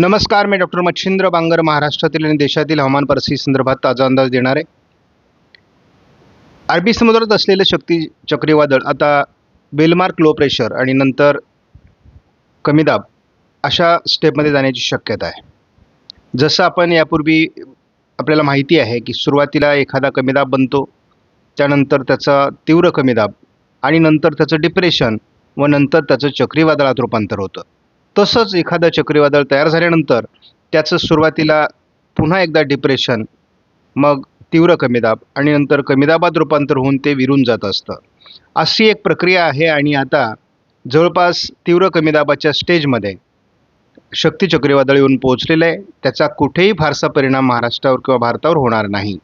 नमस्कार मी डॉक्टर मच्छिंद्र बांगर महाराष्ट्रातील आणि देशातील हवामान परिस्थिती संदर्भात ताजा अंदाज देणार. आहे अरबी समुद्रात असलेलं शक्ती चक्रीवादळ आता बेलमार्क लो प्रेशर आणि नंतर कमी दाब अशा स्टेपमध्ये जाण्याची शक्यता आहे. जसं आपण यापूर्वी आपल्याला माहिती आहे की सुरुवातीला एखादा कमी दाब बनतो त्यानंतर त्याचा तीव्र कमी दाब आणि नंतर त्याचं डिप्रेशन व नंतर त्याचं चक्रीवादळात रूपांतर होतं. तसंच एखादं चक्रीवादळ तयार झाल्यानंतर त्याचं सुरुवातीला पुन्हा एकदा डिप्रेशन मग तीव्र कमीदाब आणि नंतर कमीदाबात रूपांतर होऊन ते विरून जात असतं. अशी एक प्रक्रिया आहे आणि आता जवळपास तीव्र कमीदाबाच्या स्टेजमध्ये शक्ती चक्रीवादळ येऊन पोहोचलेलं आहे. त्याचा कुठेही फारसा परिणाम महाराष्ट्रावर किंवा भारतावर होणार नाही.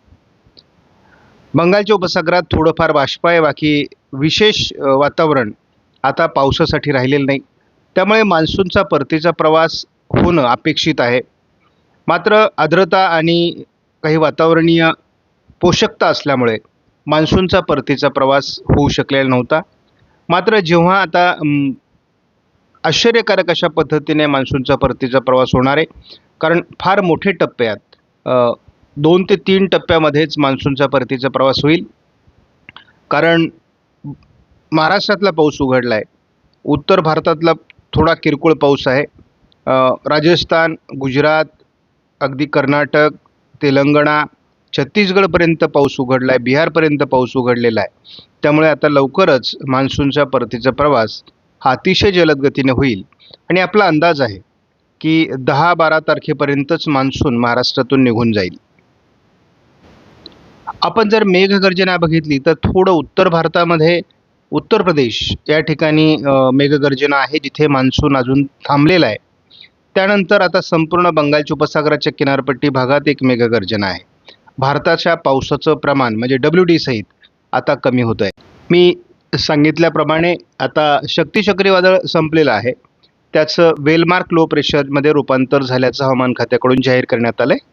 बंगालच्या उपसागरात थोडंफार बाष्प आहे बाकी विशेष वातावरण आता पावसासाठी राहिलेलं नाही. त्यामुळे मान्सूनचा परतीचा प्रवास होणं अपेक्षित आहे. मात्र आर्द्रता आणि काही वातावरणीय पोषकता असल्यामुळे मान्सूनचा परतीचा प्रवास होऊ शकलेला नव्हता. मात्र जेव्हा आता आश्चर्यकारक अशा पद्धतीने मान्सूनचा परतीचा प्रवास होणार आहे कारण फार मोठे टप्प्यात दोन ते तीन टप्प्यामध्येच मान्सूनचा परतीचा प्रवास होईल. कारण महाराष्ट्रातला पाऊस उघडला आहे उत्तर भारतातला थोडा किरकोळ पाऊस आहे. राजस्थान गुजरात अगदी कर्नाटक तेलंगणा छत्तीसगडपर्यंत पाऊस उघडला आहे बिहारपर्यंत पाऊस उघडलेला आहे. त्यामुळे आता लवकरच मान्सूनचा परतीचा प्रवास हा अतिशय जलद गतीने होईल. आणि आपला अंदाज आहे की दहा बारा तारखेपर्यंतच मान्सून महाराष्ट्रातून निघून जाईल. आपण जर मेघगर्जना बघितली तर थोडं उत्तर भारतामध्ये उत्तर प्रदेश या ठिकाणी मेघगर्जना आहे जिथे मान्सून अजून थांबलेला आहे. त्यानंतर आता संपूर्ण बंगालच्या उपसागराच्या किनारपट्टी भागात एक मेघगर्जना आहे. भारताच्या पावसाचं प्रमाण म्हणजे डब्ल्यू डी सहित आता कमी होत आहे. मी सांगितल्याप्रमाणे आता शक्ती चक्रीवादळ संपलेलं आहे. त्याचं वेलमार्क लो प्रेशरमध्ये रूपांतर झाल्याचं हवामान खात्याकडून जाहीर करण्यात आलं आहे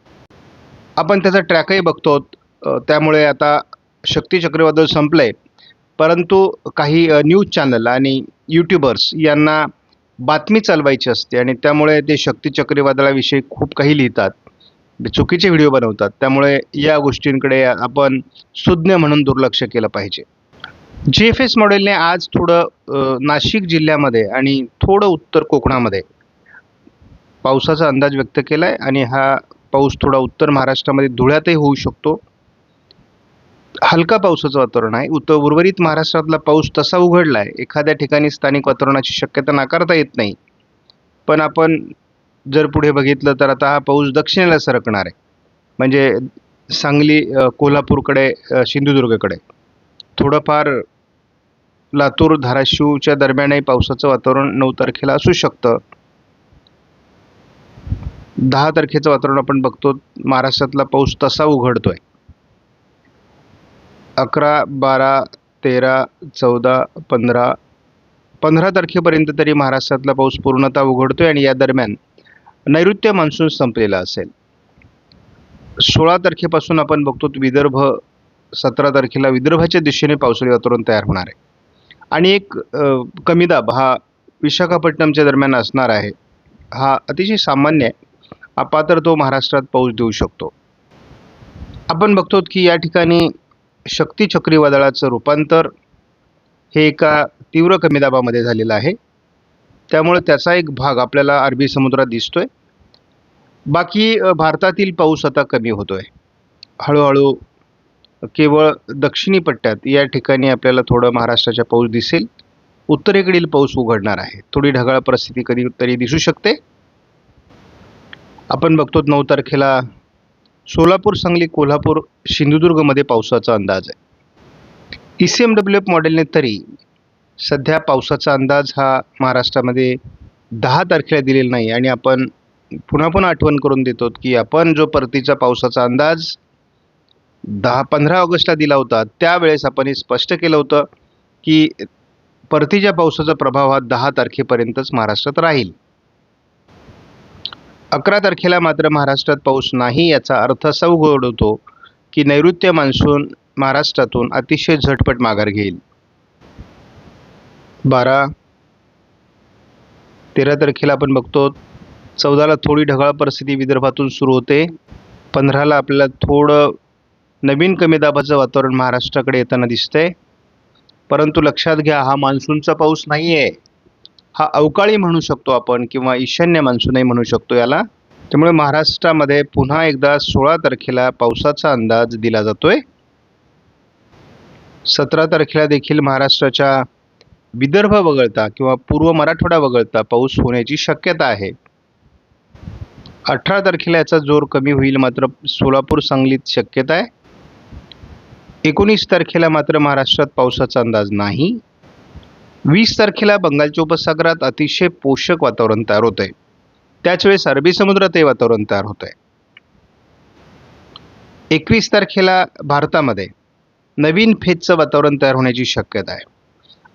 आपण त्याचा ट्रॅकही बघतो त्यामुळे आता शक्ती चक्रीवादळ संपलं आहे परंतु काही न्यूज चॅनल आणि यूट्यूबर्स यांना बातमी चालवायची असते आणि त्यामुळे ते शक्ती चक्रीवादळाविषयी खूप काही लिहितात. चुकीचे व्हिडिओ बनवतात. त्यामुळे या गोष्टींकडे आपण सुज्ञ म्हणून दुर्लक्ष केलं पाहिजे. जी एफ एस मॉडेलने आज थोडं नाशिक जिल्ह्यामध्ये आणि थोडं उत्तर कोकणामध्ये पावसाचा अंदाज व्यक्त केला आहे आणि हा पाऊस थोडा उत्तर महाराष्ट्रामध्ये धुळ्यातही होऊ शकतो. हलका पावसाचं वातावरण आहे. उत्तर उर्वरित महाराष्ट्रातला पाऊस तसा उघडला आहे एखाद्या ठिकाणी स्थानिक वातावरणाची शक्यता नाकारता येत नाही. पण आपण जर पुढे बघितलं तर आता हा पाऊस दक्षिणेला सरकणार आहे. म्हणजे सांगली कोल्हापूरकडे सिंधुदुर्गकडे. थोडंफार लातूर धाराशिवच्या दरम्यानही पावसाचं वातावरण नऊ तारखेला असू शकतं. दहा तारखेचं वातावरण आपण बघतो. महाराष्ट्रातला पाऊस तसा उघडतोय. अकरा बारा तेरा चौदा पंधरा. पंधरा तारखेपर्यंत तरी महाराष्ट्रातला पाऊस पूर्णतः उघडतोय आणि या दरम्यान नैऋत्य मान्सून संपलेला असेल. सोळा तारखेपासून आपण बघतो विदर्भ सतरा तारखेला विदर्भाच्या दिशेने पावसाळी वातावरण तयार होणार आहे. आणि एक कमी दाब हा विशाखापट्टणमच्या दरम्यान असणार आहे. हा अतिशय सामान्य आहे आपा तर तो महाराष्ट्रात पाऊस देऊ शकतो. आपण बघतो की या ठिकाणी शक्ती चक्रीवादळाचं रूपांतर हे एका तीव्र कमी दाबामध्ये झालेलं आहे. त्यामुळे त्याचा एक भाग आपल्याला अरबी समुद्रात दिसतोय. बाकी भारतातील पाऊस आता कमी होतोय. हळूहळू केवळ दक्षिणी पट्ट्यात या ठिकाणी आपल्याला थोडं महाराष्ट्राच्या पाऊस दिसेल. उत्तरेकडील पाऊस उघडणार आहे. थोडी ढगाळ परिस्थिती कधी तरी दिसू शकते. आपण बघतो नऊ तारखेला सोलापूर सांगली कोल्हापूर सिंधुदुर्गमध्ये पावसाचा अंदाज आहे. E C M W F मॉडेलने तरी सध्या पावसाचा अंदाज हा महाराष्ट्रामध्ये दहा तारखेला दिलेला नाही आणि आपण पुन्हा पुन्हा आठवण करून देतो की आपण जो परतीचा पावसाचा अंदाज दहा पंधरा ऑगस्टला दिला होता त्यावेळेस आपण हे स्पष्ट केलं होतं की परतीच्या पावसाचा प्रभाव हा दहा तारखेपर्यंतच महाराष्ट्रात राहील. अकरा तारखेला मात्र महाराष्ट्रात पाऊस नाही याचा अर्थ असा उघड होतो की नैऋत्य मान्सून महाराष्ट्रातून अतिशय झटपट माघार घेईल. बारा. तेरा तारखेला आपण बघतो चौदाला थोडी ढगाळ परिस्थिती विदर्भातून सुरू होते. पंधराला आपल्याला थोडं नवीन कमी दाबाचं वातावरण महाराष्ट्राकडे येताना दिसतंय. परंतु लक्षात घ्या हा मान्सूनचा पाऊस नाही आहे हा अवकाळी म्हणू शकतो आपण किंवा ईशान्य मान्सूनही म्हणू शकतो याला. त्यामुळे महाराष्ट्रामध्ये पुन्हा एकदा सोळा तारखेला पावसाचा अंदाज दिला जातोय. सतरा तारखेला देखील महाराष्ट्राच्या विदर्भ वगळता किंवा पूर्व मराठवाडा वगळता पाऊस होण्याची शक्यता आहे. अठरा तारखेला याचा जोर कमी होईल मात्र सोलापूर सांगलीत शक्यता आहे. एकोणीस तारखेला मात्र महाराष्ट्रात पावसाचा अंदाज नाही. वीस तारखेला बंगालच्या उपसागरात अतिशय पोषक वातावरण तयार होत आहे त्याच वेळेस अरबी समुद्रातही वातावरण तयार होत आहे एकवीस तारखेला भारतामध्ये नवीन फेजचं वातावरण तयार होण्याची शक्यता आहे.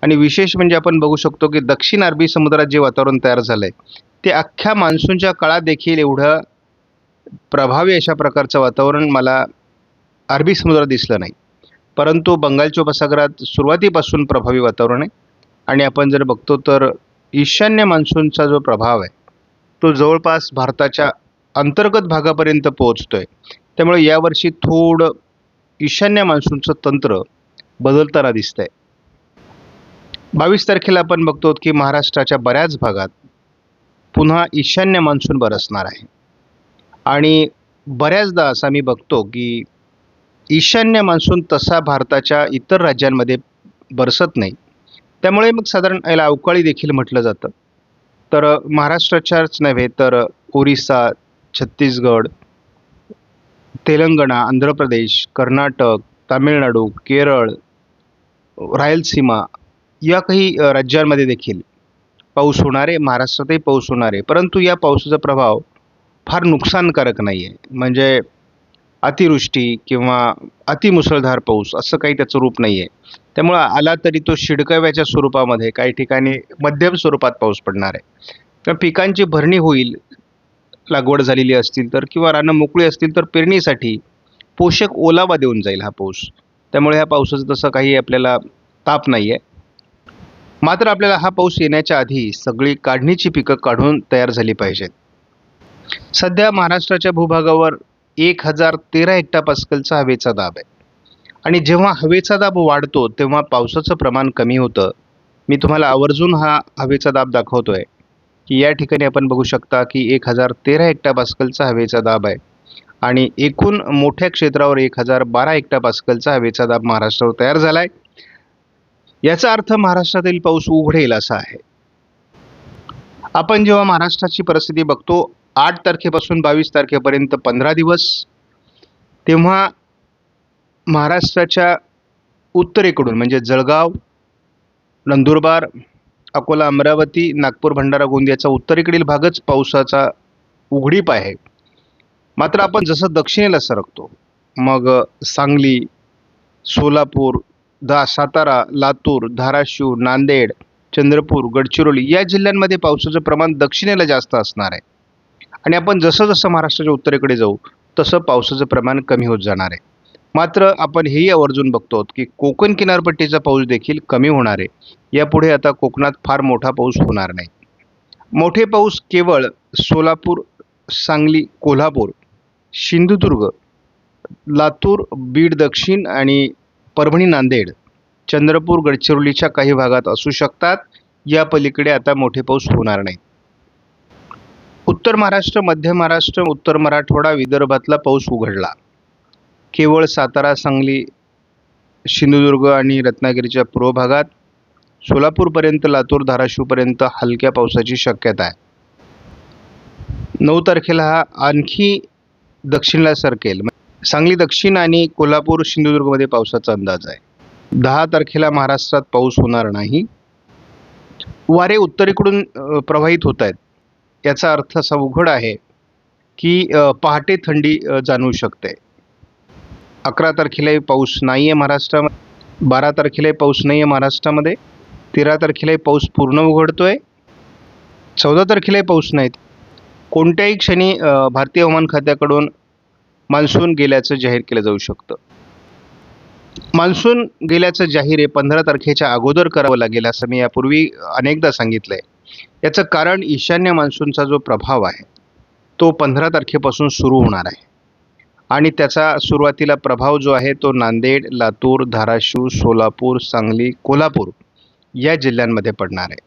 आणि विशेष म्हणजे आपण बघू शकतो की दक्षिण अरबी समुद्रात जे वातावरण तयार झालं आहे ते अख्ख्या मान्सूनच्या काळात देखील एवढं प्रभावी अशा प्रकारचं वातावरण मला अरबी समुद्रात दिसलं नाही. परंतु बंगालच्या उपसागरात सुरुवातीपासून प्रभावी वातावरण आहे. आणि आपण जर बघतो तर ईशान्य मान्सूनचा जो प्रभाव आहे तो जवळपास भारताच्या अंतर्गत भागापर्यंत पोहोचतोय. त्यामुळे यावर्षी थोडं ईशान्य मान्सूनचं तंत्र बदलताना दिसतंय. बावीस तारखेला आपण बघतो की महाराष्ट्राच्या बऱ्याच भागात पुन्हा ईशान्य मान्सून बरसणार आहे. आणि बऱ्याचदा असं मी बघतो की ईशान्य मान्सून तसा भारताच्या इतर राज्यांमध्ये बरसत नाही. त्यामुळे मग साधारण याला अवकाळी देखील म्हटलं जातं. तर महाराष्ट्राच्याच नव्हे तर ओरिसा छत्तीसगड तेलंगणा आंध्र प्रदेश कर्नाटक तामिळनाडू केरळ रायलसीमा या काही राज्यांमध्ये देखील पाऊस होणारे महाराष्ट्रातही पाऊस होणारे परंतु या पावसाचा प्रभाव फार नुकसानकारक नाही आहे म्हणजे अतिवृष्टी किंवा अतिमुसळधार पाऊस असं काही त्याचं रूप नाही आहे त्यामुळं आला तरी तो शिडकाव्याच्या स्वरूपामध्ये काही ठिकाणी मध्यम स्वरूपात पाऊस पडणार आहे. तर पिकांची भरणी होईल लागवड झालेली असतील तर किंवा रानं मोकळी असतील तर पेरणीसाठी पोषक ओलावा देऊन जाईल हा पाऊस. त्यामुळे ह्या पावसाचं तसं काही आपल्याला ताप नाही आहे मात्र आपल्याला हा पाऊस येण्याच्या आधी सगळी काढणीची पिकं काढून तयार झाली पाहिजेत. सध्या महाराष्ट्राच्या भूभागावर एक हजार तेरा हेक्टा पास्कलचा हवेचा दाब आहे. आणि जेव्हा हवेचा दाब वाढतो तेव्हा पावसाचं प्रमाण कमी होतं. मी तुम्हाला आवर्जून हा हवेचा दाब दाखवतोय. की या ठिकाणी आपण बघू शकता की एक हजार तेरा हेक्टा पास्कलचा हवेचा दाब आहे. आणि एकूण मोठ्या क्षेत्रावर एक हजार बारा हेक्टा पास्कलचा हवेचा दाब महाराष्ट्रावर तयार झाला आहे याचा अर्थ महाराष्ट्रातील पाऊस उघडेल असा आहे. आपण जेव्हा महाराष्ट्राची परिस्थिती बघतो आठ तारखेपासून बावीस तारखेपर्यंत पंधरा दिवस. तेव्हा महाराष्ट्राच्या उत्तरेकडून म्हणजे जळगाव नंदुरबार अकोला अमरावती नागपूर भंडारा गोंदियाचा उत्तरेकडील भागच पावसाचा उघडीप आहे. मात्र आपण जसं दक्षिणेला सरकतो मग सांगली सोलापूर दा सातारा लातूर धाराशिव नांदेड चंद्रपूर गडचिरोली या जिल्ह्यांमध्ये पावसाचं प्रमाण दक्षिणेला जास्त असणार आहे. आणि आपण जसं जसं महाराष्ट्राच्या उत्तरेकडे जाऊ तसं पावसाचं प्रमाण कमी होत जाणार आहे. मात्र आपण हेही आवर्जून बघतो की कोकण किनारपट्टीचा पाऊस देखील कमी होणार आहे. यापुढे आता कोकणात फार मोठा पाऊस होणार नाही. मोठे पाऊस केवळ सोलापूर सांगली कोल्हापूर सिंधुदुर्ग लातूर बीड दक्षिण आणि परभणी नांदेड चंद्रपूर गडचिरोलीच्या काही भागात असू शकतात. या पलीकडे आता मोठे पाऊस होणार नाही. उत्तर महाराष्ट्र मध्य महाराष्ट्र उत्तर मराठवाडा विदर्भातला पाऊस उघडला. केवळ सातारा सांगली सिंधुदुर्ग आणि रत्नागिरीच्या पूर्व भागात सोलापूरपर्यंत लातूर धाराशिवपर्यंत हलक्या पावसाची शक्यता आहे. नऊ तारखेला हा आणखी दक्षिणला सरकेल. सांगली दक्षिण आणि कोल्हापूर सिंधुदुर्गमध्ये पावसाचा अंदाज आहे. दहा तारखेला महाराष्ट्रात पाऊस होणार नाही. वारे उत्तरेकडून प्रवाहित होत आहेत. याचा अर्थ असा उघड आहे की पहाटे थंडी जाणवू शकते. अकरा तारखेलाही पाऊस नाही आहे महाराष्ट्रामध्ये बारा तारखेलाही पाऊस नाही आहे महाराष्ट्रामध्ये तेरा तारखेलाही पाऊस पूर्ण उघडतो आहे चौदा तारखेलाही पाऊस नाहीत. कोणत्याही क्षणी भारतीय हवामान खात्याकडून मान्सून गेल्याचं जाहीर केलं जाऊ शकतं. मान्सून गेल्याचं जाहीर हे पंधरा तारखेच्या अगोदर करावं लागेल असं मी यापूर्वी अनेकदा सांगितलं आहे याचं कारण ईशान्य मान्सूनचा जो प्रभाव आहे तो पंधरा तारखेपासून सुरू होणार आहे. आणि त्याचा सुरुवातीला प्रभाव जो आहे तो नांदेड लातूर धाराशिव सोलापूर सांगली कोल्हापूर या जिल्ह्यांमध्ये पडणार आहे.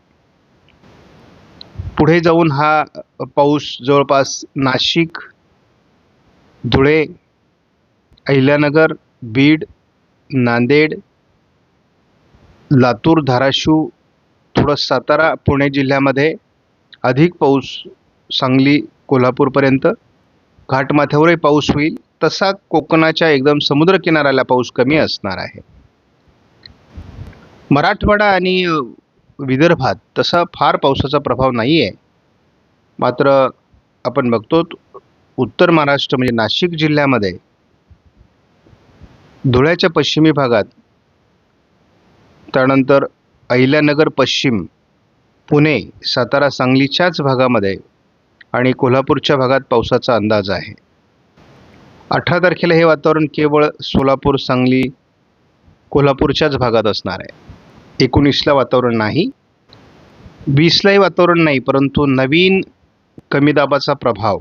पुढे जाऊन हा पाऊस जवळपास नाशिक धुळे अहिल्यानगर बीड नांदेड लातूर धाराशिव थोडं सातारा पुणे जिल्ह्यामध्ये अधिक पाऊस सांगली कोल्हापूरपर्यंत. घाटमाथ्यावरही पाऊस होईल. तसा कोकणाच्या एकदम समुद्रकिनाऱ्याला पाऊस कमी असणार आहे. मराठवाडा आणि विदर्भात तसा फार पावसाचा प्रभाव नाही आहे मात्र आपण बघतो उत्तर महाराष्ट्र म्हणजे नाशिक जिल्ह्यामध्ये धुळ्याच्या पश्चिमी भागात त्यानंतर अहिल्यानगर पश्चिम पुणे सातारा सांगलीच्याच भागामध्ये आणि कोल्हापूरच्या भागात पावसाचा अंदाज आहे. अठरा तारखेला हे वातावरण केवळ सोलापूर सांगली कोल्हापूरच्याच भागात असणार आहे. एकोणीसला वातावरण नाही वीसलाही वातावरण नाही परंतु नवीन कमी दाबाचा प्रभाव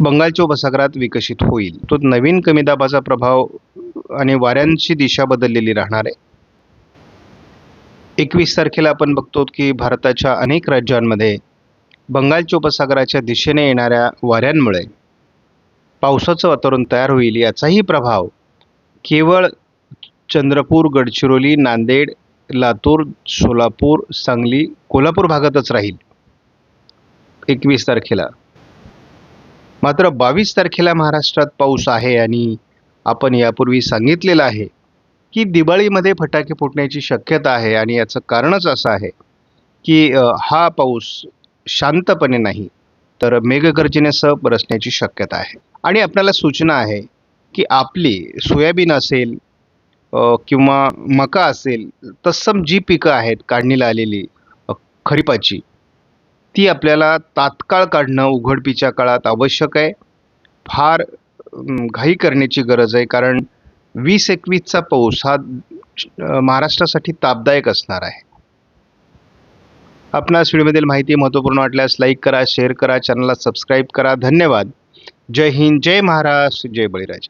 बंगालच्या उपसागरात विकसित होईल. तो नवीन कमी दाबाचा प्रभाव आणि वाऱ्यांची दिशा बदललेली राहणार आहे. एकवीस तारखेला आपण बघतो की भारताच्या अनेक राज्यांमध्ये बंगालच्या उपसागराच्या दिशेने येणाऱ्या वाऱ्यांमुळे पावसाचं वातावरण तयार होईल याचाही प्रभाव केवळ चंद्रपूर गडचिरोली नांदेड लातूर सोलापूर सांगली कोल्हापूर भागातच राहील एकवीस तारखेला. मात्र बावीस तारखेला महाराष्ट्रात पाऊस आहे आणि आपण यापूर्वी सांगितलेलं आहे की दिवाळीमध्ये फटाके फुटण्याची शक्यता आहे आणि याचं कारणच असं आहे की हा पाऊस शांतपणे नाही तर मेघगर्जनेसह बरसण्याची शक्यता आहे. आणि आपल्याला सूचना आहे की आपली सोयाबीन असेल किंवा मका असेल तत्सम जी पिकं आहेत काढणीला आलेली खरीपाची ती आपल्याला तात्काळ काढणं उघडपीच्या काळात आवश्यक आहे. फार घाई करण्याची गरज आहे कारण वीस एकवीसचा पाऊस हा महाराष्ट्रासाठी तापदायक असणार आहे. आपणास व्हिडिओमधील माहिती महत्त्वपूर्ण वाटल्यास लाईक करा शेअर करा चॅनलला सबस्क्राईब करा. धन्यवाद. जय हिंद जय महाराष्ट्र जय बळीराजा.